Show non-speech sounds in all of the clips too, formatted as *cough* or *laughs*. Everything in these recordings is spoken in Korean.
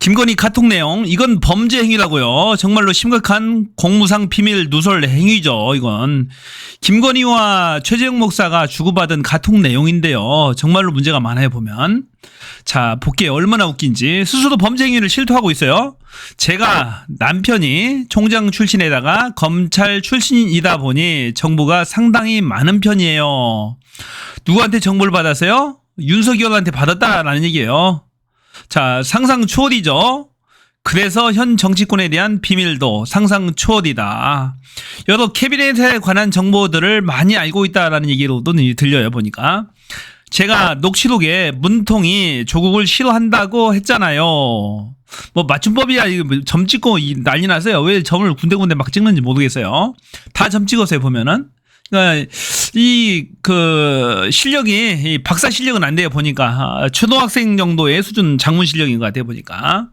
김건희 카톡 내용 이건 범죄 행위라고요. 정말로 심각한 공무상 비밀 누설 행위죠. 이건 김건희와 최재형 목사가 주고받은 카톡 내용인데요. 정말로 문제가 많아요 보면. 자 볼게요. 얼마나 웃긴지 스스로 범죄 행위를 실토하고 있어요. 제가 남편이 총장 출신에다가 검찰 출신이다 보니 정보가 상당히 많은 편이에요. 누구한테 정보를 받았어요? 윤석열한테 받았다라는 얘기예요. 자, 상상 초월이죠. 그래서 현 정치권에 대한 비밀도 상상 초월이다. 여러 캐비넷에 관한 정보들을 많이 알고 있다라는 얘기로도 들려요, 보니까. 제가 녹취록에 문통이 조국을 싫어한다고 했잖아요. 뭐 맞춤법이야 이거 뭐점 찍고 이 난리 났어요. 왜 점을 군데군데 막 찍는지 모르겠어요. 다 점 찍었어요 보면은. 그러니까 이그 실력이 이 박사 실력은 안 돼요 보니까 아, 초등학생 정도의 수준 장문 실력인 것 같아요 보니까.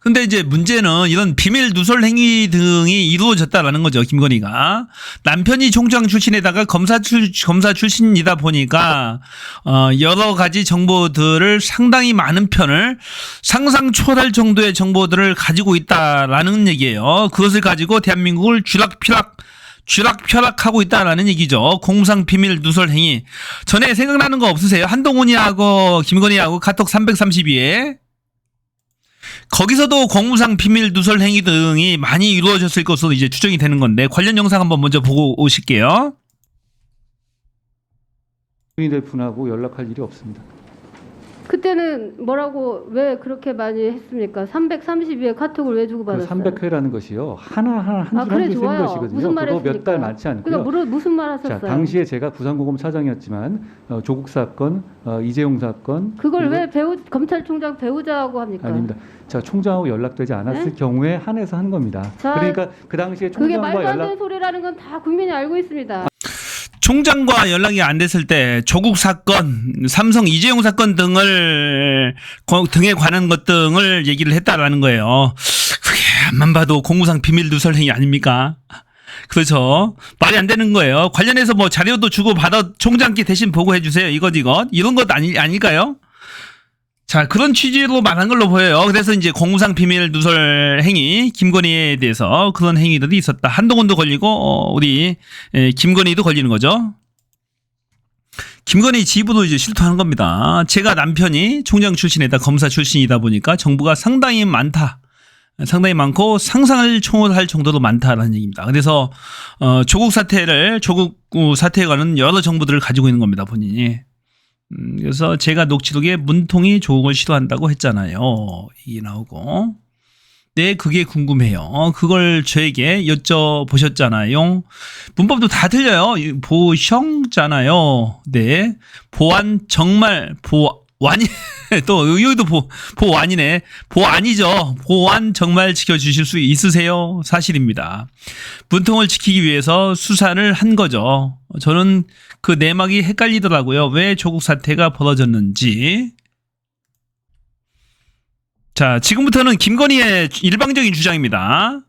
근데 이제 문제는 이런 비밀 누설 행위 등이 이루어졌다라는 거죠 김건희가 남편이 총장 출신에다가 검사 출 검사 출신이다 보니까 어 여러 가지 정보들을 상당히 많은 편을 상상 초월할 정도의 정보들을 가지고 있다라는 얘기예요. 그것을 가지고 대한민국을 쥐락펴락 쥐락펴락하고 있다라는 얘기죠. 공상 비밀 누설 행위. 전에 생각나는 거 없으세요? 한동훈이하고 김건희하고 카톡 332에 거기서도 공무상 비밀 누설 행위 등이 많이 이루어졌을 것으로 이제 추정이 되는 건데 관련 영상 한번 먼저 보고 오실게요. 윤희 대표하고 연락할 일이 없습니다. 그때는 뭐라고 왜 그렇게 많이 했습니까? 332회 카톡을 왜그 주고받았어요? 300회라는 것이요 하나 하나 한 아 줄 그래 한줄 좋아요. 센 것이거든요. 무슨 말 그거 몇 했습니까? 달 많지 않고요. 그러니까 무슨 무슨 말 하셨어요? 자 당시에 제가 부산고검 차장이었지만 어, 조국 사건, 어, 이재용 사건 그걸 그리고- 왜 배우 검찰총장 배우자하고 합니까? 아닙니다. 자 총장하고 연락되지 않았을 네? 경우에 한해서 한 겁니다. 자, 그러니까 그 당시에 그게 총장과 말도 안 연락 되는 소리라는 건 다 국민이 알고 있습니다. 총장과 연락이 안 됐을 때 조국 사건, 삼성 이재용 사건 등을 거- 등에 관한 것 등을 얘기를 했다라는 거예요. 그게 앞만 봐도 공무상 비밀 누설 행위 아닙니까? 그렇죠. 말이 안 되는 거예요. 관련해서 뭐 자료도 주고 받아 총장께 대신 보고해 주세요. 이것 이것 이런 것 아니 아닐까요? 자 그런 취지로 말한 걸로 보여요. 그래서 이제 공무상 비밀 누설 행위 김건희에 대해서 그런 행위들이 있었다. 한동훈도 걸리고 어, 우리 에, 김건희도 걸리는 거죠. 김건희 지부도 이제 실토하는 겁니다. 제가 남편이 총장 출신에다 검사 출신이다 보니까 정보가 상당히 많다. 상당히 많고 상상을 초월할 정도로 많다라는 얘기입니다. 그래서 어, 조국 사태를 조국 어, 사태에 관한 여러 정보들을 가지고 있는 겁니다. 본인이. 음, 그래서 제가 녹취록에 문통이 조국을 싫어한다고 했잖아요. 이게 나오고. 네, 그게 궁금해요. 그걸 저에게 여쭤보셨잖아요. 문법도 다 틀려요. 이 보형잖아요. 네. 보안 정말 보 완이 *laughs* 또 여기도 보 보완이네. 보안이죠. 보안 정말 지켜주실 수 있으세요? 사실입니다. 문통을 지키기 위해서 수사를 한 거죠. 저는 그 내막이 헷갈리더라고요. 왜 조국 사태가 벌어졌는지. 자, 지금부터는 김건희의 일방적인 주장입니다.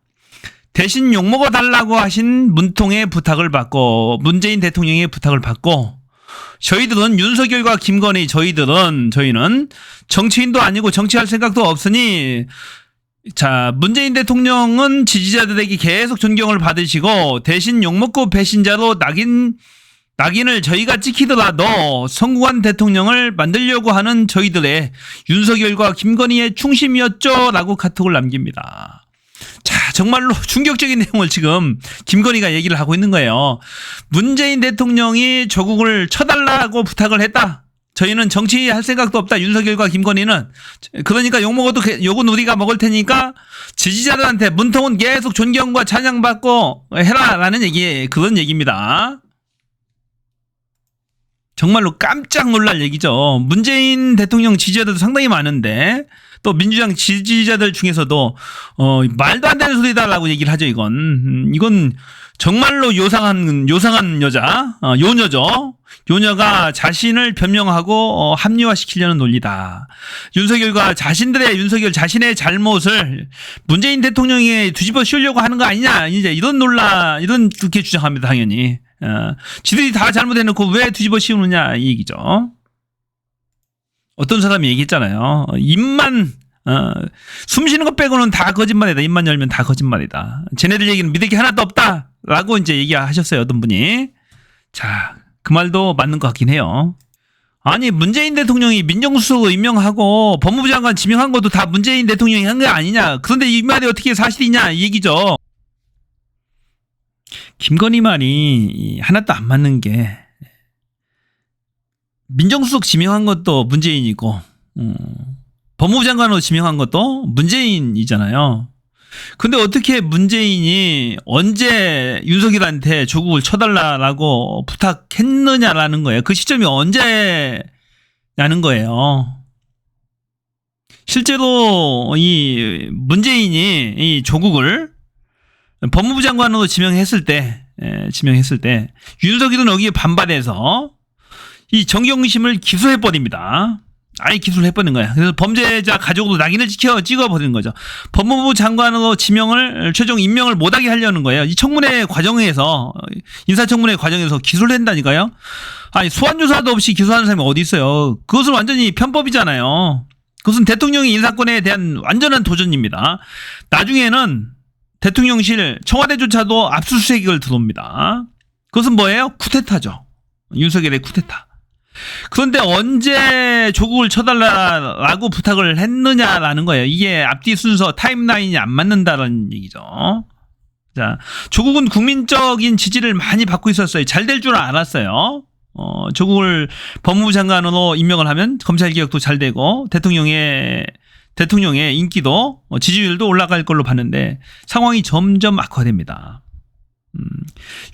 대신 욕먹어 달라고 하신 문통의 부탁을 받고 문재인 대통령의 부탁을 받고 저희들은 윤석열과 김건희 저희들은 저희는 정치인도 아니고 정치할 생각도 없으니 자 문재인 대통령은 지지자들에게 계속 존경을 받으시고 대신 욕먹고 배신자로 낙인 낙인을 저희가 찍히더라도 성공한 대통령을 만들려고 하는 저희들의 윤석열과 김건희의 충심이었죠라고 카톡을 남깁니다. 자, 정말로 *laughs* 충격적인 내용을 지금 김건희가 얘기를 하고 있는 거예요. 문재인 대통령이 조국을 쳐달라고 부탁을 했다. 저희는 정치할 생각도 없다. 윤석열과 김건희는. 그러니까 욕 먹어도 개- 욕은 우리가 먹을 테니까 지지자들한테 문통은 계속 존경과 찬양받고 해라 라는 얘기, 그런 얘기입니다. 정말로 깜짝 놀랄 얘기죠. 문재인 대통령 지지자들도 상당히 많은데 또 민주당 지지자들 중에서도 어 말도 안 되는 소리다라고 얘기를 하죠. 이건 음, 이건 정말로 요상한 요상한 여자 어, 요녀죠. 요녀가 자신을 변명하고 어, 합리화시키려는 논리다. 윤석열과 자신들의 윤석열 자신의 잘못을 문재인 대통령에 뒤집어 씌우려고 하는 거 아니냐 이제 이런 논란 이런 그렇게 주장합니다. 당연히 어, 지들이 다 잘못해놓고 왜 뒤집어 씌우느냐 이 얘기죠. 어떤 사람이 얘기했잖아요. 어, 입만 어, 숨 쉬는 것 빼고는 다 거짓말이다. 입만 열면 다 거짓말이다. 쟤네들 얘기는 믿을 게 하나도 없다. 라고 이제 얘기하셨어요. 어떤 분이. 자, 그 말도 맞는 것 같긴 해요. 아니, 문재인 대통령이 민정수석 임명하고 법무부 장관 지명한 것도 다 문재인 대통령이 한게 아니냐. 그런데 이 말이 어떻게 사실이냐. 이 얘기죠. 김건희 말이 하나도 안 맞는 게 민정수석 지명한 것도 문재인이고 음, 법무부 장관으로 지명한 것도 문재인이잖아요. 근데 어떻게 문재인이 언제 윤석열한테 조국을 쳐달라라고 부탁했느냐라는 거예요. 그 시점이 언제냐는 거예요. 실제로 이 문재인이 이 조국을 법무부 장관으로 지명했을 때, 에, 지명했을 때 윤석열은 여기에 반발해서 이 정경심을 기소해 버립니다. 아예 기소를 해버린 거야. 그래서 범죄자 가족으로 낙인을 찍혀 찍어버리는 거죠. 법무부 장관으로 지명을 최종 임명을 못하게 하려는 거예요. 이 청문회 과정에서 인사청문회 과정에서 기소를 한다니까요. 아니 소환 조사도 없이 기소하는 사람이 어디 있어요? 그것은 완전히 편법이잖아요. 그것은 대통령의 인사권에 대한 완전한 도전입니다. 나중에는 대통령실 청와대조차도 압수수색을 들어옵니다. 그것은 뭐예요? 쿠데타죠. 윤석열의 쿠데타. 그런데 언제 조국을 쳐달라라고 부탁을 했느냐라는 거예요. 이게 앞뒤 순서 타임라인이 안 맞는다는 얘기죠. 자, 조국은 국민적인 지지를 많이 받고 있었어요. 잘 될 줄 알았어요. 어, 조국을 법무부 장관으로 임명을 하면 검찰 개혁도 잘 되고 대통령의 대통령의 인기도 어, 지지율도 올라갈 걸로 봤는데 상황이 점점 악화됩니다. 음,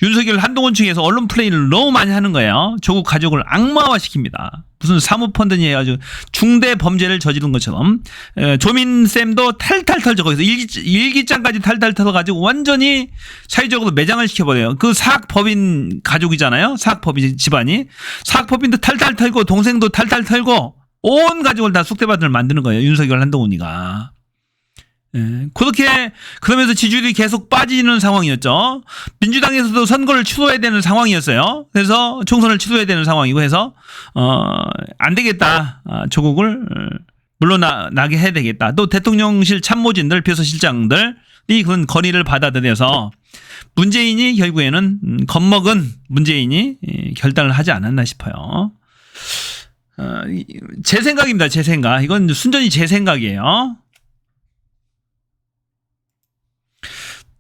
윤석열 한동훈 측에서 언론 플레이를 너무 많이 하는 거예요. 조국 가족을 악마화 시킵니다. 무슨 사모펀드니 해가지고 중대 범죄를 저지른 것처럼 에, 조민 쌤도 탈탈 털죠. 거기서 일기, 일기장까지 탈탈 털어가지고 완전히 사회적으로 매장을 시켜버려요. 그 사학법인 가족이잖아요. 사학법인 집안이 사학법인도 탈탈 털고 동생도 탈탈 털고 온 가족을 다 쑥대밭을 만드는 거예요. 윤석열 한동훈이가. 예, 그렇게 그러면서 지지율이 계속 빠지는 상황이었죠. 민주당에서도 선거를 취소해야 되는 상황이었어요. 그래서 총선을 취소해야 되는 상황이고 해서 어 안 되겠다. 아, 조국을 어, 물러나게 해야 되겠다. 또 대통령실 참모진들, 비서실장들이 그런 건의를 받아들여서 문재인이 결국에는 음, 겁먹은 문재인이 예, 결단을 하지 않았나 싶어요. 어, 이- 제 생각입니다. 제 생각. 이건 순전히 제 생각이에요.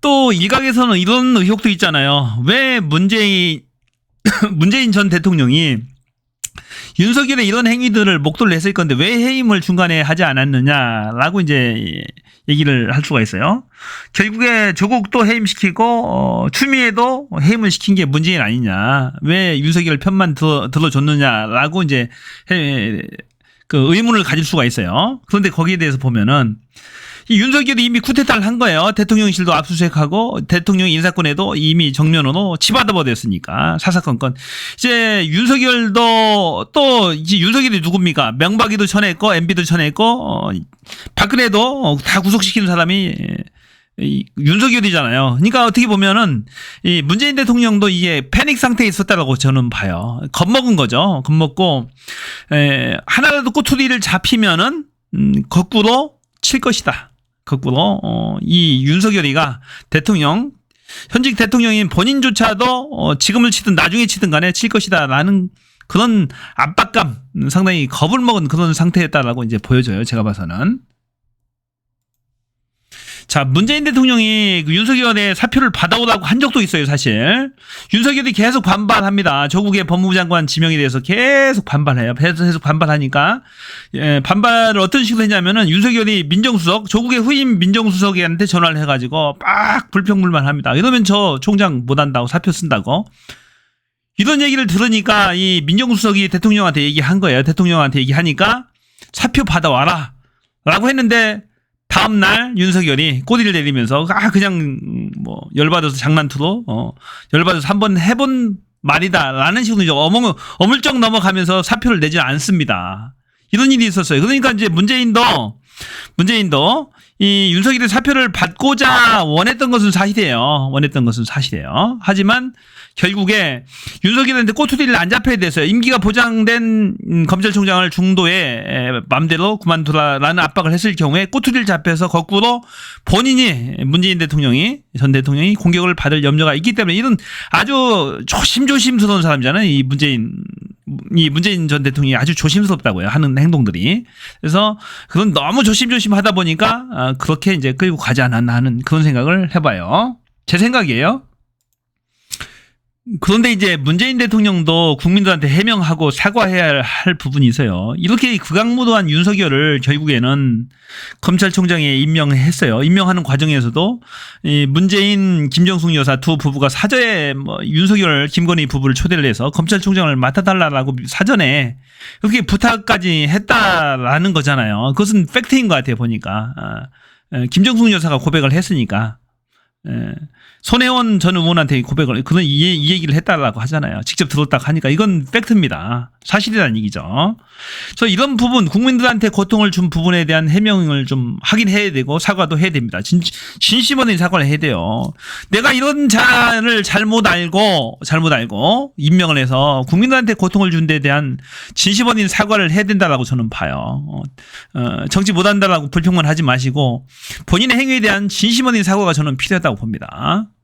또 일각에서는 이런 의혹도 있잖아요. 왜 문재인 *laughs* 문재인 전 대통령이 윤석열의 이런 행위들을 목도를 했을 건데 왜 해임을 중간에 하지 않았느냐라고 이제 얘기를 할 수가 있어요. 결국에 조국도 해임시키고 어, 추미애도 해임을 시킨 게 문재인 아니냐. 왜 윤석열 편만 들어, 들어줬느냐라고 이제 해, 그 의문을 가질 수가 있어요. 그런데 거기에 대해서 보면은 이 윤석열이 이미 쿠데타를 한 거예요. 대통령실도 압수수색하고 대통령 인사권에도 이미 정면으로 치받아 버렸으니까 사사건건. 이제 윤석열도 또 이제 윤석열이 누굽니까? 명박이도 전했고 MB도 전했고 어, 박근혜도 어, 다 구속시키는 사람이 이 윤석열이잖아요. 그러니까 어떻게 보면은 이 문재인 대통령도 이게 패닉 상태에 있었다라고 저는 봐요. 겁먹은 거죠. 겁먹고 에, 하나라도 꼬투리를 잡히면은 음, 거꾸로 칠 것이다. 거꾸로 어, 이 윤석열이가 대통령 현직 대통령인 본인조차도 어, 지금을 치든 나중에 치든 간에 칠 것이다라는 그런 압박감 음, 상당히 겁을 먹은 그런 상태였다라고 이제 보여져요. 제가 봐서는. 자, 문재인 대통령이 그 윤석열의 사표를 받아오라고 한 적도 있어요, 사실. 윤석열이 계속 반발합니다. 조국의 법무부 장관 지명에 대해서 계속 반발해요. 계속 반발하니까. 예, 반발을 어떤 식으로 했냐면은 윤석열이 민정수석, 조국의 후임 민정수석한테 전화를 해가지고 빡 불평불만 합니다. 이러면 저 총장 못한다고 사표 쓴다고. 이런 얘기를 들으니까 이 민정수석이 대통령한테 얘기한 거예요. 대통령한테 얘기하니까 사표 받아와라. 라고 했는데 다음 날 윤석열이 꼬리를 내리면서 아 그냥 음, 뭐 열받아서 장난투로 어 열받아서 한번 해본 말이다라는 식으로 이제 어머 어물쩍 넘어가면서 사표를 내지 않습니다. 이런 일이 있었어요. 그러니까 이제 문재인도 문재인도 이 윤석열의 사표를 받고자 원했던 것은 사실이에요. 원했던 것은 사실이에요. 하지만 결국에 윤석열한테 꼬투리를 안 잡혀야 돼서요. 임기가 보장된 음, 검찰총장을 중도에 에, 맘대로 그만두라라는 압박을 했을 경우에 꼬투리를 잡혀서 거꾸로 본인이 문재인 대통령이 전 대통령이 공격을 받을 염려가 있기 때문에 이런 아주 조심조심스러운 사람이잖아요. 이 문재인 이 문재인 전 대통령이 아주 조심스럽다고요. 하는 행동들이. 그래서 그건 너무 조심조심 하다 보니까 아, 그렇게 이제 끌고 가지 않았나 하는 그런 생각을 해봐요. 제 생각이에요. 그런데 이제 문재인 대통령도 국민들한테 해명하고 사과해야 할 부분이 있어요. 이렇게 극악무도한 윤석열을 결국에는 검찰총장에 임명했어요. 임명하는 과정에서도 이 문재인, 김정숙 여사 두 부부가 사저에 뭐 윤석열, 김건희 부부를 초대를 해서 검찰총장을 맡아달라고 사전에 그렇게 부탁까지 했다라는 거잖아요. 그것은 팩트인 것 같아요. 보니까 아, 에, 김정숙 여사가 고백을 했으니까. 에, 손혜원 전 의원한테 고백을 그런 이, 이 얘기를 했다라고 하잖아요. 직접 들었다고 하니까 이건 팩트입니다. 사실이라는 얘기죠. 그래서 이런 부분 국민들한테 고통을 준 부분에 대한 해명을 좀 하긴 해야 되고 사과도 해야 됩니다. 진, 진심 어린 사과를 해야 돼요. 내가 이런 자를 잘못 알고 잘못 알고 임명을 해서 국민들한테 고통을 준 데 대한 진심 어린 사과를 해야 된다라고 저는 봐요. 어, 어, 정치 못한다라고 불평만 하지 마시고 본인의 행위에 대한 진심 어린 사과가 저는 필요하다고 봅니다.